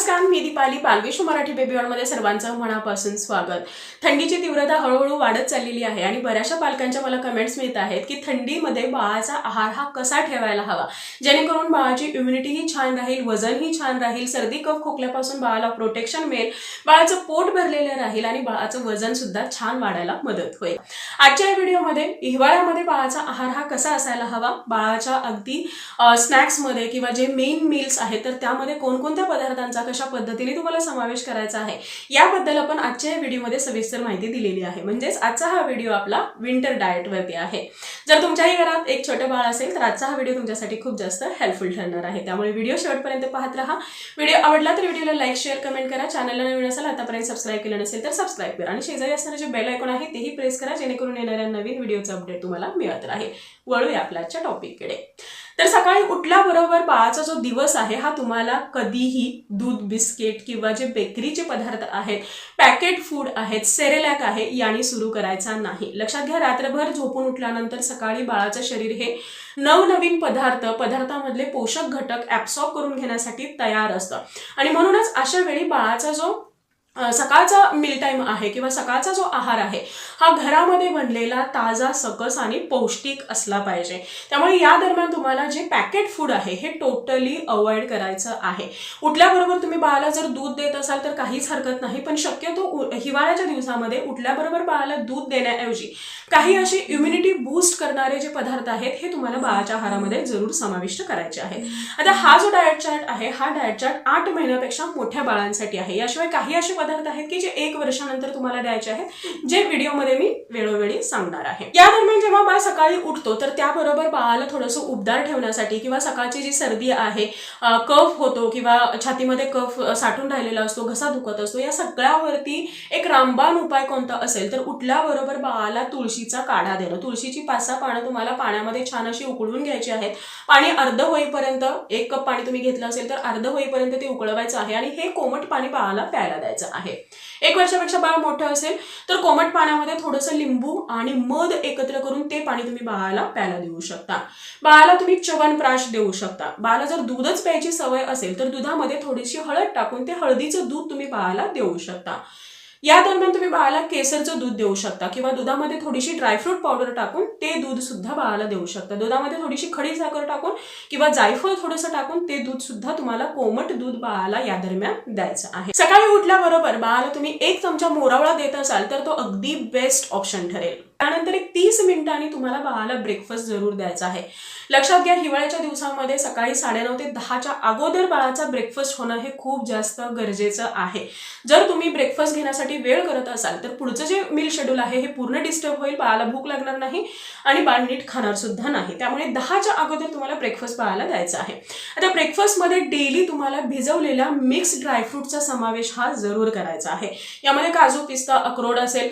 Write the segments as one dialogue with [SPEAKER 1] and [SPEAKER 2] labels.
[SPEAKER 1] नमस्कार मी दीपाली बालविश्व मराठी बेबी मध्ये सर्वांचं मनापासून स्वागत. थंडीची तीव्रता हळूहळू वाढत चाललेली आहे आणि बऱ्याचशा पालकांच्या मला कमेंट्स मिळत आहेत की थंडीमध्ये बाळाचा आहार हा कसा ठेवायला हवा? जेणेकरून बाळाची इम्युनिटीही छान राहील वजनही छान राहील सर्दी कफ खोकल्यापासून बाळाला प्रोटेक्शन मिळेल बाळाचं पोट भरलेलं राहील आणि बाळाचं वजन सुद्धा छान वाढायला मदत होईल. आजच्या या व्हिडिओमध्ये हिवाळ्यामध्ये बाळाचा आहार हा कसा असायला हवा? बाळाच्या अगदी स्नॅक्समध्ये किंवा जे मेन मील्स आहेत तर त्यामध्ये कोणकोणत्या पदार्थांचा कशा पद्धतीने तुम्हाला समावेश करायचा आहे याबद्दल आपण आजच्या या व्हिडिओमध्ये सविस्तर माहिती दिलेली आहे. म्हणजेच आजचा हा व्हिडिओ आपला विंटर डाएटवरती आहे. जर तुमच्याही घरात एक छोटं बाळ असेल तर आजचा हा व्हिडिओ तुमच्यासाठी खूप जास्त हेल्पफुल ठरणार आहे. त्यामुळे व्हिडिओ शेवटपर्यंत पाहत राहा. व्हिडिओ आवडला तर व्हिडिओला लाईक शेअर कमेंट करा. चॅनलला नवीन असेल आतापर्यंत सबस्क्राईब केलं नसेल तर सबस्क्राईब करा. आणि शेजारी असणारे जे बेल ऐकून आहे तेही प्रेस करा जेणेकरून येणाऱ्या नवीन व्हिडिओचा अपडेट तुम्हाला मिळत राहील. वळूया आपल्या आजच्या टॉपिककडे तर सकाळी उठल्याबरोबर बाळाचा जो दिवस आहे हा तुम्हाला कधीही दूध बिस्किट किंवा जे बेकरीचे पदार्थ आहेत पॅकेट फूड आहेत सेरेलॅक आहे यांनी सुरू करायचा नाही. लक्षात घ्या रात्रभर झोपून उठल्यानंतर सकाळी बाळाचं शरीर हे नवनवीन पदार्थ पदार्थामधले पोषक घटक ॲब्सॉर्ब करून घेण्यासाठी तयार असतं. आणि म्हणूनच अशा वेळी बाळाचा जो सकाळचा मिल टाईम आहे किंवा सकाळचा जो आहार आहे हा घरामध्ये बनलेला ताजा सकस आणि पौष्टिक असला पाहिजे. त्यामुळे या दरम्यान तुम्हाला जे पॅकेट फूड आहे हे टोटली अवॉइड करायचं आहे. उठल्याबरोबर तुम्ही बाळाला जर दूध देत असाल तर काहीच हरकत नाही पण शक्यतो हिवाळ्याच्या दिवसामध्ये उठल्याबरोबर बाळाला दूध देण्याऐवजी काही असे इम्युनिटी बूस्ट करणारे जे पदार्थ आहेत हे तुम्हाला बाळाच्या आहारामध्ये जरूर समाविष्ट करायचे आहेत. आता हा जो डाएट चार्ट आहे हा डाएट चार्ट आठ महिन्यापेक्षा मोठ्या बाळांसाठी आहे. याशिवाय काही असे पदार्थ आहेत की जे एक वर्षानंतर तुम्हाला द्यायचे आहेत जे व्हिडिओमध्ये मी वेळोवेळी सांगणार आहे. या दरम्यान जेव्हा बाळ सकाळी उठतो तर त्याबरोबर बाळाला थोडंसं उबदार ठेवण्यासाठी किंवा सकाळची जी सर्दी आहे कफ होतो किंवा छातीमध्ये कफ साठून राहिलेला असतो घसा दुखत असतो या सगळ्यावरती एक रामबाण उपाय कोणता असेल तर उठल्याबरोबर बाळाला तुळशीचा काढा देणं. तुळशीची पाच सहा पानं तुम्हाला पाण्यामध्ये छान अशी उकळून घ्यायची आहेत पाणी अर्ध होईपर्यंत एक कप पाणी तुम्ही घेतलं असेल तर अर्ध होईपर्यंत ते उकळवायचं आहे आणि हे कोमट पाणी बाळाला प्यायला द्यायचं आहे. एक वर्षापेक्षा बाळ मोठं असेल तर कोमट पाण्यामध्ये थोडंसं लिंबू आणि मध एकत्र करून ते पाणी तुम्ही बाळाला प्यायला देऊ शकता. बाळाला तुम्ही च्यवनप्राश देऊ शकता. बाळाला जर दूधच प्यायची सवय असेल तर दुधामध्ये थोडीशी हळद टाकून ते हळदीचं दूध तुम्ही बाळाला देऊ शकता. या दरम्यान तुम्ही बाळाला केसरचं दूध देऊ शकता किंवा दुधामध्ये थोडीशी ड्रायफ्रूट पावडर टाकून ते दूध सुद्धा बाळाला देऊ शकता. दुधामध्ये थोडीशी खडी साखर टाकून किंवा जायफळ थोडंसं टाकून ते दूध सुद्धा तुम्हाला कोमट दूध बाळाला या दरम्यान द्यायचं आहे. सकाळी उठल्याबरोबर बाळाला तुम्ही एक चमचा मोरावळा देत असाल तर तो अगदी बेस्ट ऑप्शन ठरेल. त्यानंतर एक तीस मिनिटांनी तुम्हाला बाळाला ब्रेकफास्ट जरूर द्यायचा आहे. लक्षात घ्या हिवाळ्याच्या दिवसामध्ये सकाळी साडेनऊ ते दहाच्या अगोदर बाळाचा ब्रेकफास्ट होणं हे खूप जास्त गरजेचं आहे. जर तुम्ही ब्रेकफास्ट घेण्यासाठी वेळ करत असाल तर पुढचं जे मील शेड्यूल आहे हे पूर्ण डिस्टर्ब होईल बाळाला भूक लागणार नाही आणि बाळ नीट खाणार सुद्धा नाही. त्यामुळे दहाच्या अगोदर तुम्हाला ब्रेकफास्ट बाळाला द्यायचा आहे. आता ब्रेकफास्टमध्ये डेली तुम्हाला भिजवलेल्या मिक्स ड्रायफ्रूटचा समावेश हा जरूर करायचा आहे. यामध्ये काजू पिस्ता अक्रोड असेल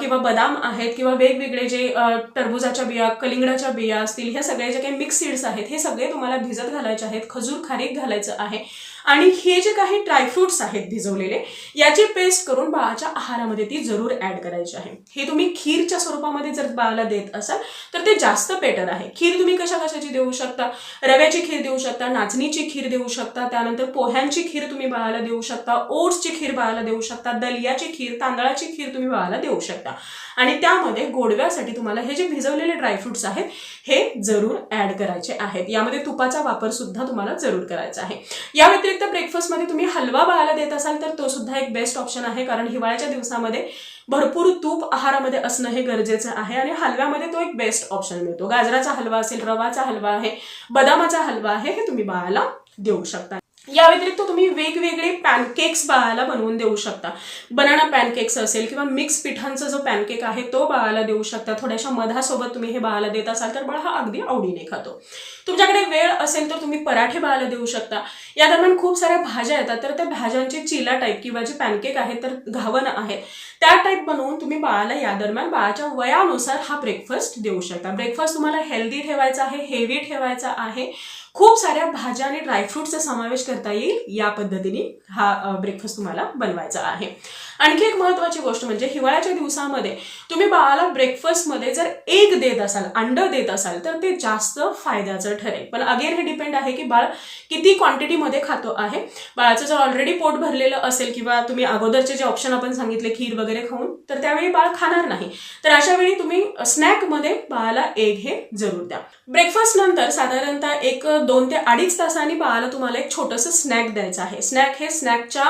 [SPEAKER 1] किंवा बदाम आहेत किंवा वेगवेगळे जे टरबुजाच्या बिया कलिंगडाच्या बिया असतील ह्या सगळ्या जे काही मिक्स सीड्स आहेत हे सगळे तुम्हाला भिजत घालायचे आहेत खजूर खारीक घालायचं आहे. आणि हे जे काही ड्रायफ्रुट्स आहेत भिजवलेले याची पेस्ट करून बाळाच्या आहारामध्ये ती जरूर ऍड करायची आहे. हे तुम्ही खीरच्या स्वरूपामध्ये जर बाळाला देत असाल तर ते जास्त बेटर आहे. खीर तुम्ही कशा कशाची देऊ शकता? रव्याची खीर देऊ शकता नाचणीची खीर देऊ शकता त्यानंतर पोह्यांची खीर तुम्ही बाळाला देऊ शकता ओट्सची खीर बाळाला देऊ शकता दलियाची खीर तांदळाची खीर तुम्ही बाळाला देऊ शकता. आणि त्यामध्ये गोडव्यासाठी तुम्हाला हे जे भिजवलेले ड्रायफ्रुट्स आहेत हे जरूर ऍड करायचे आहेत. यामध्ये तुपाचा वापर सुद्धा तुम्हाला जरूर करायचा आहे. या व्यतिरिक्त ब्रेकफास्टमध्ये तुम्ही हलवा बाळाला देत असाल तर तो सुद्धा एक बेस्ट ऑप्शन आहे. कारण हिवाळ्याच्या दिवसामध्ये भरपूर तूप आहारामध्ये असणं हे गरजेचं आहे आणि हलव्यामध्ये तो एक बेस्ट ऑप्शन मिळतो. गाजराचा हलवा असेल रवाचा हलवा आहे बदामाचा हलवा आहे हे तुम्ही बाळाला देऊ शकता. या व्यतिरिक्त तुम्ही वेगवेगळे पॅनकेक्स बाळाला बनवून देऊ शकता. बनाना पॅनकेक्स असेल किंवा मिक्स पिठांचा जो पॅनकेक आहे तो बाळाला देऊ शकता. थोड्याशा मधासोबत तुम्ही हे बाळाला देत असाल तर बाळ हा अगदी आवडीने खातो. तुमच्याकडे वेळ असेल तर तुम्ही पराठे बाळाला देऊ शकता. या दरम्यान खूप साऱ्या भाज्या येतात. तर त्या भाज्यांचे चिला टाईप किंवा जे पॅनकेक आहेत तर घावन आहेत. त्या टाईप बनवून तुम्ही बाळाला या दरम्यान बाळाच्या वयानुसार हा ब्रेकफास्ट देऊ शकता. ब्रेकफास्ट तुम्हाला हेल्दी ठेवायचा आहे हेवी ठेवायचा आहे. खूप साऱ्या भाज्या आणि ड्रायफ्रूटचा समावेश करता येईल या पद्धतीने हा ब्रेकफास्ट तुम्हाला बनवायचा आहे. आणखी एक महत्वाची गोष्ट म्हणजे हिवाळ्याच्या दिवसामध्ये तुम्ही बाळाला ब्रेकफास्टमध्ये जर एक देत असाल अंड देत असाल तर ते जास्त फायद्याचं ठरेल. पण अगेन हे डिपेंड आहे की बाळ किती क्वांटिटीमध्ये खातो आहे. बाळाचं जर ऑलरेडी पोट भरलेलं असेल किंवा तुम्ही अगोदरचे जे ऑप्शन आपण सांगितले खीर वगैरे खाऊन तर त्यावेळी बाळ खाणार नाही. तर अशा वेळी तुम्ही स्नॅकमध्ये बाळाला एग हे जरूर द्या. ब्रेकफास्ट नंतर साधारणतः एक दोन ते अडीच तासांनी बाळाला तुम्हाला एक छोटंसं स्नॅक द्यायचं आहे. स्नॅक हे स्नॅकच्या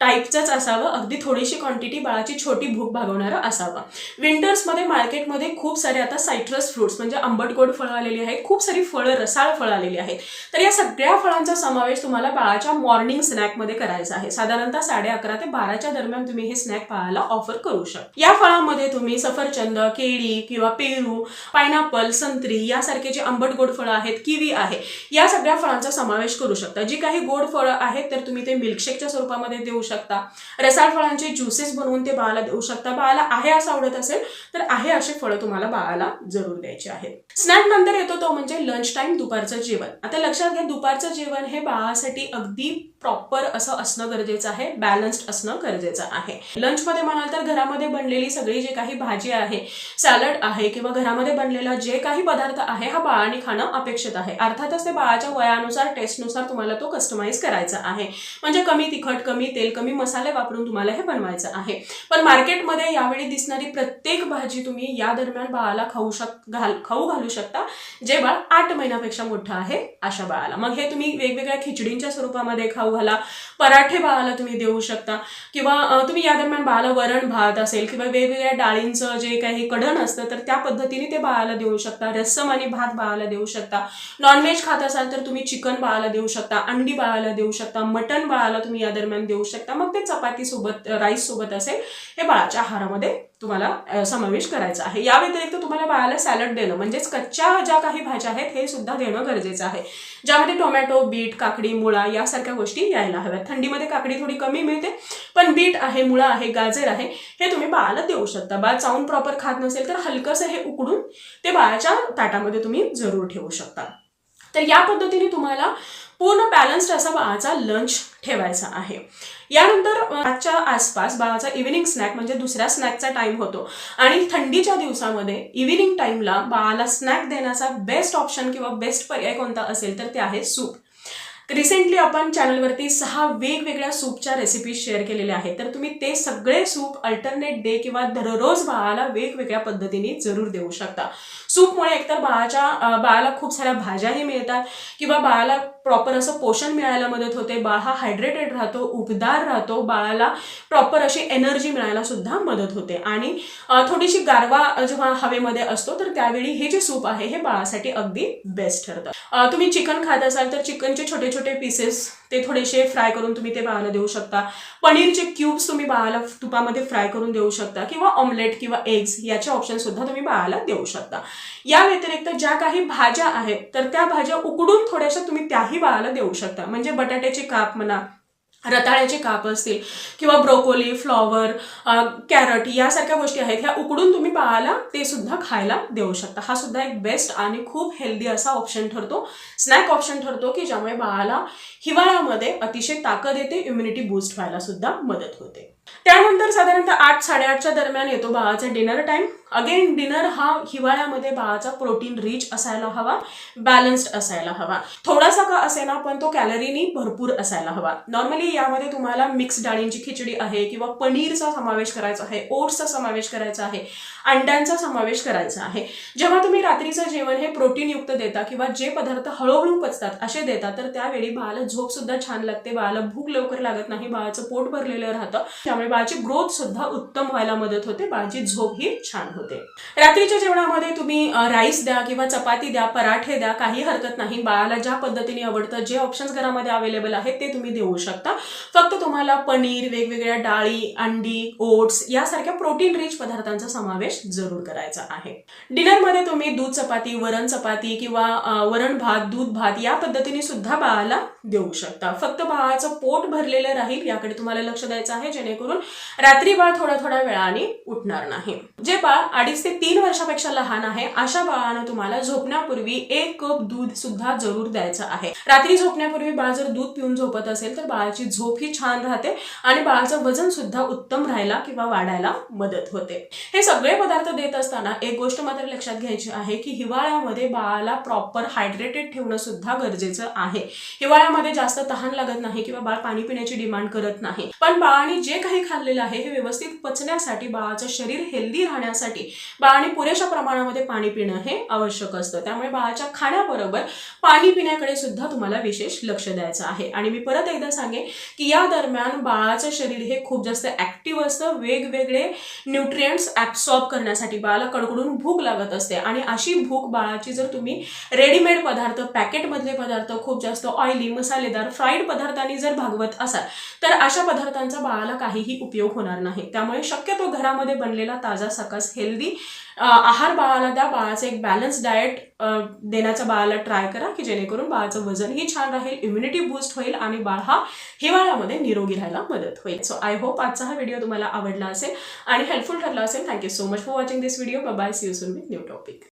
[SPEAKER 1] टाईपचंच असावं. अगदी थोडीशी क्वांटिटी बाळाची छोटी भूक भागवणारं असावं. विंटर्समध्ये मार्केटमध्ये खूप सारे आता सायट्रस फ्रुट्स म्हणजे आंबट गोड फळं आलेली आहेत. खूप सारी फळं रसाळ फळं आलेली आहेत. तर या सगळ्या फळांचा समावेश तुम्हाला बाळाच्या मॉर्निंग स्नॅकमध्ये करायचा आहे. साधारणतः साडे अकरा ते बाराच्या दरम्यान तुम्ही हे स्नॅक बाळाला ऑफर करू शकता. या फळांमध्ये तुम्ही सफरचंद केळी किंवा पेरू पायनॅपल संत्री यासारखे जे आंबट गोड फळं आहेत किवी आहे या या सगळ्या फळांचा समावेश करू शकता. जी काही गोड फळं आहेत तर तुम्ही ते मिल्कशेकच्या स्वरूपामध्ये देऊ शकता. रसाळ फळांचे ज्युसेस बनवून ते बाळाला देऊ शकता. बाळाला आहे असं आवडत असेल तर आहे असे फळं तुम्हाला बाळाला जरूर द्यायचे आहेत. स्नॅक नंतर येतो तो म्हणजे लंच टाइम दुपारचं जेवण. आता लक्षात घ्या दुपारचं जेवण हे बाळासाठी अगदी प्रॉपर असं असणं गरजेचं आहे बॅलन्स्ड असणं गरजेचं आहे. लंचमध्ये म्हणाल तर घरामध्ये बनलेली सगळी जे काही भाजी आहे सॅलड आहे किंवा घरामध्ये बनलेला जे काही पदार्थ आहे हा बाळाने खाणं अपेक्षित आहे. अर्थातच ते बाळाच्या वयानुसार टेस्टनुसार तुम्हाला तो कस्टमाइज करायचा आहे. म्हणजे कमी तिखट कमी तेल कमी मसाले वापरून तुम्हाला हे बनवायचं आहे. पण मार्केटमध्ये यावेळी दिसणारी प्रत्येक भाजी तुम्ही या दरम्यान बाळाला खाऊ शक घाल खाऊ घालू शकता जे बाळ आठ महिन्यापेक्षा मोठं आहे अशा बाळाला. मग हे तुम्ही वेगवेगळ्या खिचडींच्या स्वरूपामध्ये खाऊ घाला पराठे बाळाला तुम्ही देऊ शकता. किंवा तुम्ही या दरम्यान बाळाला वरण भात असेल किंवा वेगवेगळ्या डाळींचं जे काही कढण असतं तर त्या पद्धतीने ते बाळाला देऊ शकता. रस्सम आणि भात बाळाला देऊ शकता. नॉनव्हेज खात असाल तर तुम्ही चिकन बाळाला देऊ शकता अंडी बाळाला देऊ शकता मटन बाळाला तुम्ही या दरम्यान देऊ शकता. मग ते चपाती सोबत राईस सोबत असेल हे बाळाच्या आहारामध्ये तुम्हाला समावेश करायचा आहे. या व्यतिरिक्त तुम्हाला बाळाला सॅलड देणं म्हणजेच कच्च्या ज्या काही भाज्या आहेत हे सुद्धा देणं गरजेचं आहे. ज्यामध्ये टोमॅटो बीट काकडी मुळा यासारख्या गोष्टी यायला हव्यात. थंडीमध्ये काकडी थोडी कमी मिळते पण बीट आहे मुळा आहे गाजर आहे हे तुम्ही बाळाला देऊ शकता. बाळ चावून प्रॉपर खात नसेल तर हलकंसं हे उकडून ते बाळाच्या ताटामध्ये तुम्ही जरूर ठेवू शकता. तर या पद्धतीने तुम्हाला पूर्ण बॅलन्स्ड असा बाळाचा लंच ठेवायचा आहे. यानंतर आजच्या आसपास बाळाचा इव्हिनिंग स्नॅक म्हणजे दुसऱ्या स्नॅकचा टाइम होतो. आणि थंडीच्या दिवसामध्ये इव्हिनिंग टाइमला बाळाला स्नॅक देण्याचा बेस्ट ऑप्शन किंवा बेस्ट पर्याय कोणता असेल तर ते आहे सूप रिसेंटली आपण चॅनलवरती सहा वेगवेगळ्या सूपच्या रेसिपी शेअर केलेल्या आहेत. तर तुम्ही ते सगळे सूप अल्टरनेट डे किंवा दररोज बाळाला वेगवेगळ्या पद्धतीने जरूर देऊ शकता. सूपमुळे एकतर बाळाच्या बाळाला खूप साऱ्या भाज्याही मिळतात किंवा बाळाला प्रॉपर असं पोषण मिळायला मदत होते. बाळ हा हायड्रेटेड राहतो उबदार राहतो. बाळाला प्रॉपर अशी एनर्जी मिळायला सुद्धा मदत होते. आणि थोडीशी गारवा जेव्हा हवेमध्ये असतो तर त्यावेळी हे जे सूप आहे हे बाळासाठी अगदी बेस्ट ठरतं. तुम्ही चिकन खात असाल तर चिकनचे छोटे छोटे पीसेस ते थोडेसे फ्राय करून तुम्ही ते बाळाला देऊ शकता. पनीरचे क्यूब्स तुम्ही बाळाला तुपामध्ये फ्राय करून देऊ शकता. किंवा ऑमलेट किंवा एग्स याचे ऑप्शन सुद्धा तुम्ही बाळाला देऊ शकता. या व्यतिरिक्त ज्या काही भाज्या आहेत तर त्या भाज्या उकडून थोड्याशा तुम्ही त्याही बाळाला देऊ शकता. म्हणजे बटाट्याचे काप म्हणा रताळ्याचे काप असतील किंवा ब्रोकोली फ्लॉवर कॅरट यासारख्या गोष्टी आहेत ह्या उकडून तुम्ही बाळाला ते सुद्धा खायला देऊ शकता. हा सुद्धा एक बेस्ट आणि खूप हेल्दी असा ऑप्शन ठरतो. स्नॅक ऑप्शन ठरतो की ज्यामुळे बाळाला हिवाळ्यामध्ये अतिशय ताकद येते इम्युनिटी बूस्ट व्हायला सुद्धा मदत होते. त्यानंतर साधारणतः आठ साडेआठच्या दरम्यान येतो बाळाचा डिनर टाइम अगेन डिनर हा हिवाळ्यामध्ये बाळाचा प्रोटीन रिच असायला हवा बॅलन्स्ड असायला हवा. थोडासा का असेना पण तो कॅलरीनी भरपूर असायला हवा. नॉर्मली यामध्ये तुम्हाला मिक्स डाळींची खिचडी आहे किंवा पनीरचा समावेश करायचा आहे ओट्सचा समावेश करायचा आहे अंड्यांचा समावेश करायचा आहे. जेव्हा तुम्ही रात्रीचं जेवण हे प्रोटीनयुक्त देता किंवा जे पदार्थ हळूहळू पचतात असे देता तर त्यावेळी बाळाला झोप सुद्धा छान लागते. बाळाला भूक लवकर लागत नाही बाळाचं पोट भरलेलं राहतं. त्यामुळे बाळाची ग्रोथ सुद्धा उत्तम व्हायला मदत होते. बाळाची झोप ही छान होते. रात्रीच्या जेवणामध्ये तुम्ही राईस द्या किंवा चपाती द्या पराठे द्या काही हरकत नाही. बाळाला ज्या पद्धतीने आवडतं जे ऑप्शन्स घरामध्ये अवेलेबल आहेत ते तुम्ही देऊ शकता. फक्त तुम्हाला पनीर वेगवेगळ्या डाळी अंडी ओट्स यासारख्या प्रोटीन रिच पदार्थांचा समावेश जरूर करायचा आहे. डिनरमध्ये तुम्ही दूध चपाती वरण चपाती किंवा वरण भात दूध भात या पद्धतीने सुद्धा बाळाला देऊ शकता. फक्त बाळाचं पोट भरलेलं राहील याकडे तुम्हाला लक्ष द्यायचं आहे जेणेकरून रात्री बाळ थोड्या थोड्या वेळाने उठणार नाही. जे बाळ अडीच ते तीन वर्षापेक्षा लहान आहे. अशा बाळानं तुम्हाला झोपण्यापूर्वी एक कप दूध सुद्धा जरूर द्यायचं आहे. रात्री झोपण्यापूर्वी बाळ जर दूध पिऊन झोपत असेल तर बाळाची झोप ही छान राहते आणि बाळाचं वजन सुद्धा उत्तम राहायला किंवा वाढायला मदत होते. हे सगळे पदार्थ देत असताना एक गोष्ट मात्र लक्षात घ्यायची आहे की हिवाळ्यामध्ये बाळाला प्रॉपर हायड्रेटेड ठेवणं सुद्धा गरजेचं आहे. हिवाळ्यामध्ये जास्त तहान लागत नाही किंवा बाळ पाणी पिण्याची डिमांड करत नाही. पण बाळाने जे काही खाल्लेलं आहे हे व्यवस्थित पचण्यासाठी बाळाचं शरीर हेल्दी राहण्यासाठी बाळाने पुरेशा प्रमाणामध्ये पाणी पिणं हे आवश्यक असतं. त्यामुळे बाळाच्या खाण्याबरोबर पाणी पिण्याकडे सुद्धा तुम्हाला विशेष लक्ष द्यायचं आहे. आणि मी परत एकदा सांगेन की या दरम्यान बाळाचं शरीर हे खूप जास्त ऍक्टिव्ह असतं. वेगवेगळे न्यूट्रियंट्स ऍब्सॉर्ब करण्यासाठी बाळाला कडकडून भूक लागत असते. आणि अशी भूक बाळाची जर तुम्ही रेडीमेड पदार्थ पॅकेटमधले पदार्थ खूप जास्त ऑइली मसालेदार फ्राईड पदार्थांनी जर भागवत असाल तर अशा पदार्थांचा बाळाला काहीही उपयोग होणार नाही. त्यामुळे शक्यतो घरामध्ये बनलेला ताजा सकस हेल्दी आहार बाळाला द्या बाळाचं एक बॅलन्स डाएट देण्याचा बाळाला ट्राय करा की जेणेकरून बाळाचं वजनही छान राहील इम्युनिटी बूस्ट होईल आणि बाळ हा हिवाळ्यामध्ये निरोगी राहायला मदत होईल. सो आय होप आजचा हा व्हिडिओ तुम्हाला आवडला असेल आणि हेल्पफुल ठरला असेल. Thank you so much for watching this video bye see you soon with new topic